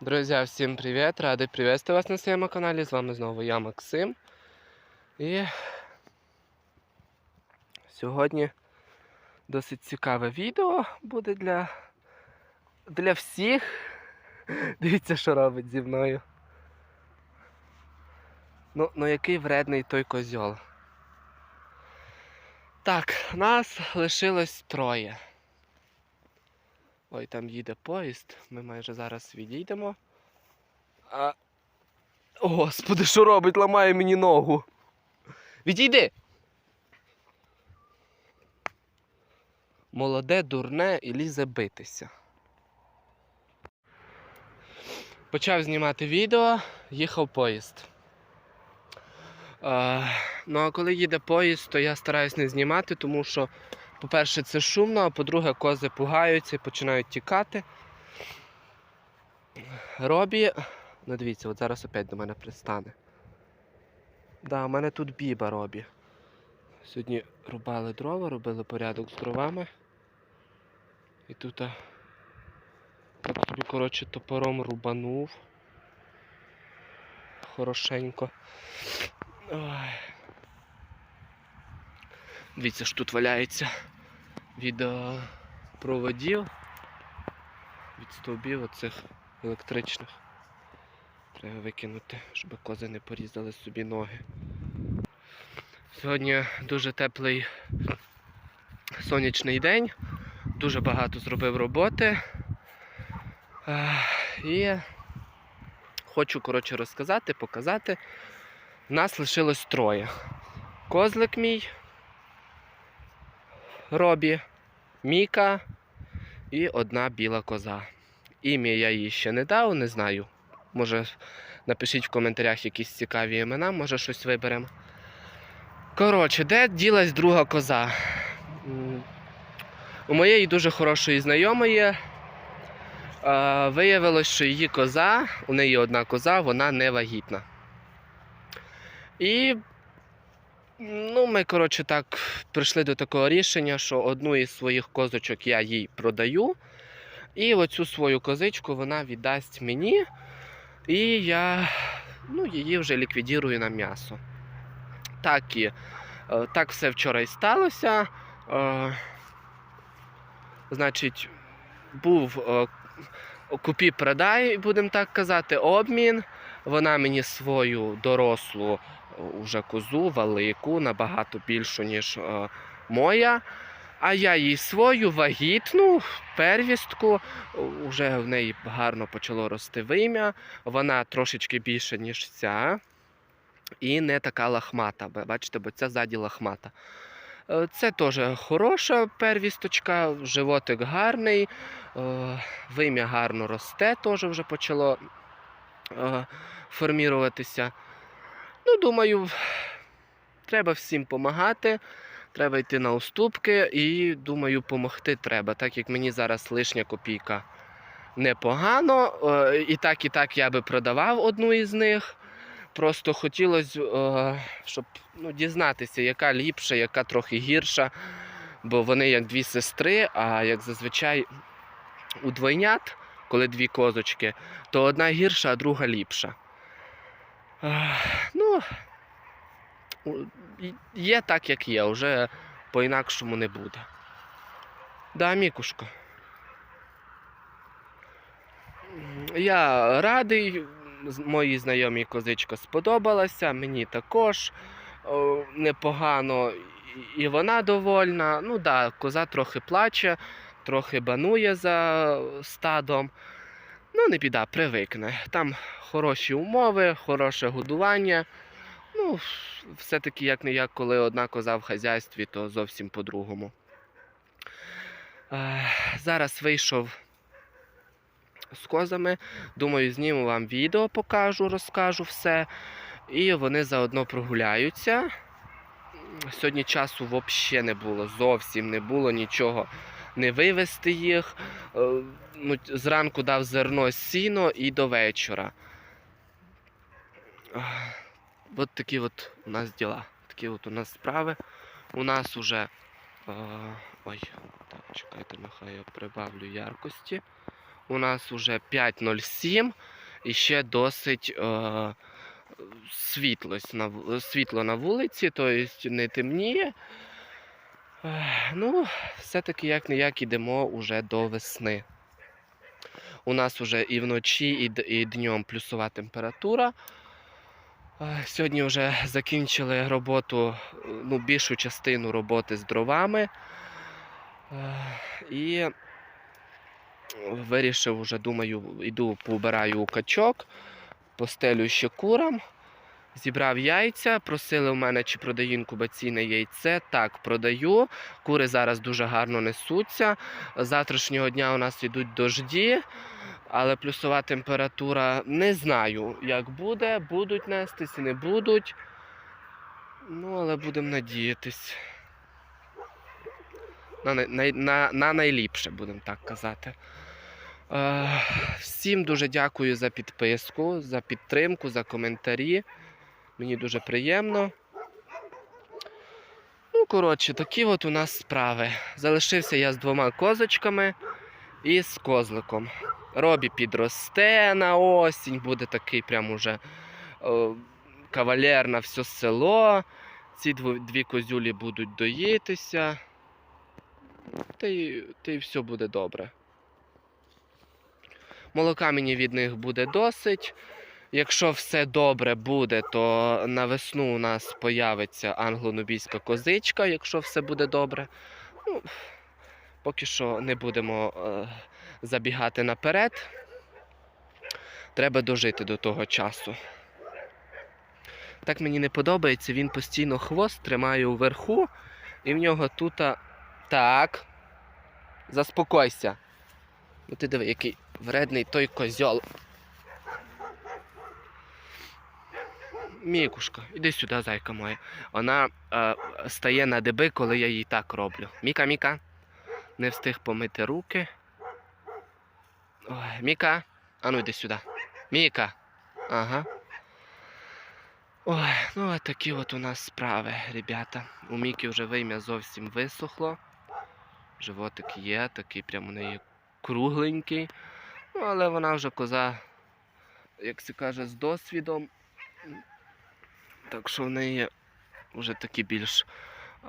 Друзі, всім привіт! Радий привезти вас на своєму каналі. З вами знову я, Максим. І сьогодні досить цікаве відео буде для, для всіх. Дивіться, що робить зі мною. Ну, ну який вредний той козьол. Так, нас лишилось троє. Ой, там їде поїзд, ми майже зараз відійдемо. А... О, Господи, що робить? Ламає мені ногу. Відійди! Молоде, дурне і лізе битися. Почав знімати відео, їхав поїзд. Е, ну а коли їде поїзд, то я стараюсь не знімати, тому що по-перше, це шумно, а по-друге, кози пугаються і починають тікати. Робі. Ну дивіться, от зараз опять до мене пристане. Да, у мене тут біба робі. Сьогодні рубали дрова, робили порядок з дровами. І тут а, так собі, коротше, топором рубанув. Хорошенько. Ой. Дивіться, що тут валяється від е, проводів, від стовбів оцих електричних. Треба викинути, щоб кози не порізали собі ноги. Сьогодні дуже теплий сонячний день, дуже багато зробив роботи. Е, І хочу коротше розказати, показати. Нас лишилось троє. Козлик мій, Робі, Міка і одна біла коза. Ім'я я їй ще не дав, не знаю. Може, напишіть в коментарях якісь цікаві імена, може щось виберемо. Коротше, де ділась друга коза? У моєї дуже хорошої знайомої е, виявилось, що її коза, у неї одна коза, вона не вагітна. І Ну, ми, коротше, так прийшли до такого рішення, що одну із своїх козочок я їй продаю. І оцю свою козичку вона віддасть мені. І я ну, її вже ліквідірую на м'ясо. Так, і, е, так все вчора і сталося. Е, значить, був е, купі-продай, будемо так казати, обмін. Вона мені свою дорослу уже козу, велику, набагато більшу, ніж е, моя. А я їй свою вагітну первістку, вже в неї гарно почало рости вим'я. Вона трошечки більша, ніж ця. І не така лахмата. Бачите, бо ця ззаді лахмата. Е, Це теж хороша первісточка, животик гарний, е, вим'я гарно росте, теж вже почало форміруватися. Ну, думаю, треба всім допомагати, треба йти на уступки і думаю, допомогти треба, так як мені зараз лишня копійка непогано. е, І так, і так я би продавав одну із них. Просто хотілося, е, щоб ну, дізнатися, яка ліпша, яка трохи гірша. Бо вони як дві сестри, а як зазвичай у двойнят, коли дві козочки, то одна гірша, а друга ліпша. Ну, є так, як є, вже по-інакшому не буде. Да, Мікушко. Я радий, моїй знайомій козичка сподобалася, мені також непогано, і- вона довольна. Ну да, коза трохи плаче, трохи банує за стадом. Ну, не біда, привикне. Там хороші умови, хороше годування. Ну, все-таки як не як, коли одна коза в хазяйстві, то зовсім по-другому. Зараз вийшов з козами. Думаю, зніму вам відео, покажу, розкажу все. І вони заодно прогуляються. Сьогодні часу взагалі не було, зовсім не було нічого не вивезти їх. Е, Ну, зранку дав зерно сіно і до вечора. От такі от у нас діла. Такі от у нас справи. У нас уже. Ой, так, чекайте, нехай я прибавлю яркості. У нас вже 5.07 і ще досить е, на, світло на вулиці, тобто не темніє. Ну, все-таки як не як ідемо уже до весни. У нас вже і вночі, і, і днем плюсова температура. Сьогодні вже закінчили роботу, ну, більшу частину роботи з дровами. Е, І вирішив вже, думаю, йду поубираю качок, постелю ще курам. Зібрав яйця, просили в мене, чи продаю інкубаційне яйце. Так, продаю. Кури зараз дуже гарно несуться. З Завтрашнього дня у нас йдуть дожді, але плюсова температура не знаю, як буде. Будуть нестись, не будуть. Ну, але будемо надіятись. На, най- на, на найліпше, будемо так казати. Е, всім дуже дякую за підписку, за підтримку, за коментарі. Мені дуже приємно. Ну, коротше, такі от у нас справи. Залишився я з двома козочками і з козликом. Робі підросте на осінь, буде такий прям уже о, кавалер на все село. Ці дві козюлі будуть доїтися. Та й, та й все буде добре. Молока мені від них буде досить. Якщо все добре буде, то на весну у нас появиться англо-нубійська козичка, якщо все буде добре. Ну, поки що не будемо е, забігати наперед. Треба дожити до того часу. Так мені не подобається, він постійно хвост тримає уверху, і в нього тут. Так. Заспокойся. Ну ти диви, який вредний той козьол. Мікушка, іди сюди, зайка моя. Вона е, стає на деби, коли я їй так роблю. Міка, Міка. Не встиг помити руки. Ой, Міка. Ану йди сюди. Міка. Ага. Ой, ну от такі от у нас справи, ребята. У Міки вже вим'я зовсім висохло. Животик є, такий прям у неї кругленький. Ну, але вона вже коза, як се каже, з досвідом. Так що в неї вже такі більш,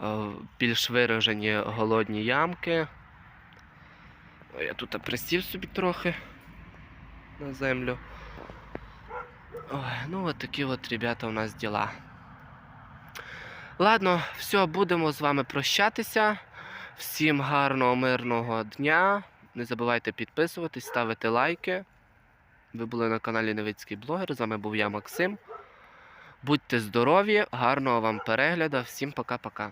е, більш виражені голодні ямки. Я тут присів собі трохи на землю. Ой, ну от такі от, ребята, у нас діла. Ладно, все, будемо з вами прощатися. Всім гарного, мирного дня. Не забувайте підписуватись, ставити лайки. Ви були на каналі Невицький блогер. З вами був я, Максим. Будьте здорові, гарного вам перегляду. Всім пока-пока.